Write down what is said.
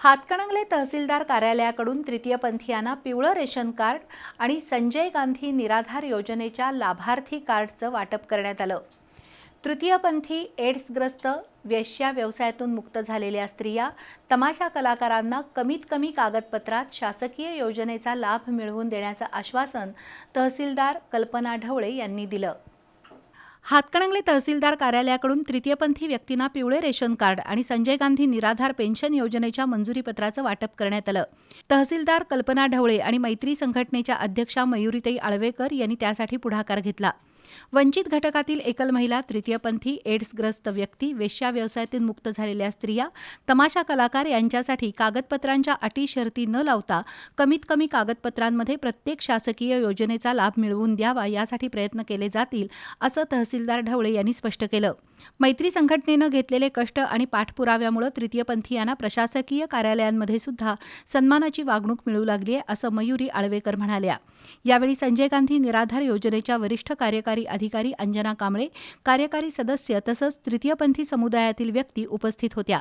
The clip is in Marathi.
हातकणंगले तहसीलदार कार्यालयाकडून तृतीयपंथीयांना पिवळं रेशन कार्ड आणि संजय गांधी निराधार योजनेच्या लाभार्थी कार्डचं वाटप करण्यात आलं. तृतीयपंथी एड्सग्रस्त वेश्या व्यवसायातून मुक्त झालेल्या स्त्रिया तमाशा कलाकारांना कमीत कमी कागदपत्रात शासकीय योजनेचा लाभ मिळवून देण्याचं आश्वासन तहसीलदार कल्पना ढवळे यांनी दिलं. हातकणंगले तहसीलदार कार्यालयाकडून तृतीयपंथी व्यक्तींना पिवळे रेशन कार्ड आणि संजय गांधी निराधार पेन्शन योजनेच्या मंजुरीपत्राचं वाटप करण्यात आलं. तहसीलदार कल्पना ढवळे आणि मैत्री संघटनेच्या अध्यक्षा मयुरीताई आळवेकर यांनी त्यासाठी पुढाकार घेतला. वंचित घटकातील एकल महिला तृतीयपंथी एड्सग्रस्त व्यक्ती वेश्या व्यवसायातून मुक्त झालेल्या स्त्रिया तमाशा कलाकार यांच्यासाठी कागदपत्रांच्या अटी शर्ती न लावता कमीत कमी कागदपत्रांमध्ये प्रत्येक शासकीय योजनेचा लाभ मिळवून द्यावा यासाठी प्रयत्न केले जातील असं तहसीलदार ढवळे यांनी स्पष्ट केलं. मैत्री संघटनेनं घेतलेले कष्ट आणि पाठपुराव्यामुळे तृतीयपंथीयांना प्रशासकीय कार्यालयांमध्ये सुद्धा सन्मानाची वागणूक मिळू लागली आहे असं मयुरी आळवेकर म्हणाल्या. यावेळी संजय गांधी निराधार योजनेच्या वरिष्ठ कार्यकारी अधिकारी अंजना कांबळे कार्यकारी सदस्य तसंच तृतीयपंथी समुदायातील व्यक्ती उपस्थित होत्या.